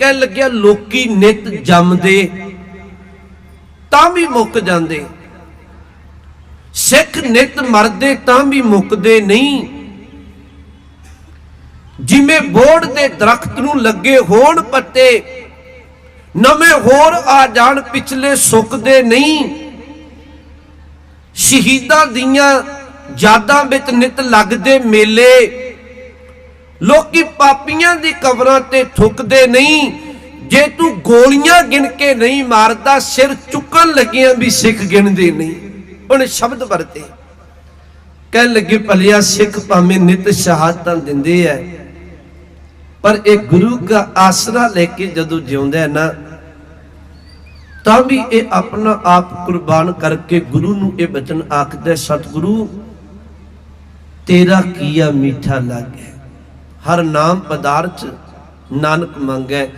ਕਹਿ ਲੱਗਿਆ, ਲੋਕੀ ਨਿਤ ਜੰਮਦੇ, ਤਾਂ ਵੀ ਮੁੱਕ ਜਾਂਦੇ। ਸਿੱਖ ਨਿਤ ਮਰਦੇ, ਤਾਂ ਵੀ ਮੁੱਕਦੇ ਨਹੀਂ। ਜਿਵੇਂ ਬੋੜ ਦੇ ਦਰਖਤ ਨੂੰ ਲੱਗੇ ਹੋਣ ਪੱਤੇ, ਨਵੇਂ ਹੋਰ ਆ ਜਾਣ, ਪਿਛਲੇ ਸੁੱਕਦੇ ਨਹੀਂ। ਸ਼ਹੀਦਾਂ ਦੀਆਂ ਯਾਦਾਂ ਵਿੱਚ ਨਿਤ ਲੱਗਦੇ ਮੇਲੇ ਲੋਕੀ ਪਾਪੀਆਂ ਦੀ ਕਬਰਾਂ ਤੇ ਥੁੱਕਦੇ ਨਹੀਂ। ਜੇ ਤੂੰ ਗੋਲੀਆਂ ਗਿਣ ਕੇ ਨਹੀਂ ਮਾਰਦਾ, ਸਿਰ ਚੁੱਕਣ ਲੱਗਿਆਂ ਵੀ ਸਿੱਖ ਗਿਣਦੇ ਨਹੀਂ। ਉਹਨੇ ਸ਼ਬਦ ਵਰਤੇ। ਕਹਿਣ ਲੱਗੇ, ਭਲਿਆ ਸਿੱਖ ਭਾਵੇਂ ਨਿਤ ਸ਼ਹਾਦਤਾਂ ਦਿੰਦੇ ਐ, ਪਰ ਇਹ ਗੁਰੂ ਦਾ ਆਸਰਾ ਲੈ ਕੇ ਜਦੋਂ ਜਿਉਂਦਾ ਨਾ, ਤਾਂ ਵੀ ਇਹ ਆਪਣਾ ਆਪ ਕੁਰਬਾਨ ਕਰਕੇ ਗੁਰੂ ਨੂੰ ਇਹ ਬਚਨ ਆਖਦਾ, ਸਤਿਗੁਰੂ, ਤੇਰਾ ਕੀਆ ਮੀਠਾ ਲਾਗੇ? ਹਰ ਨਾਮ ਪਦਾਰਥ ਨਾਨਕ ਮੰਗੈ।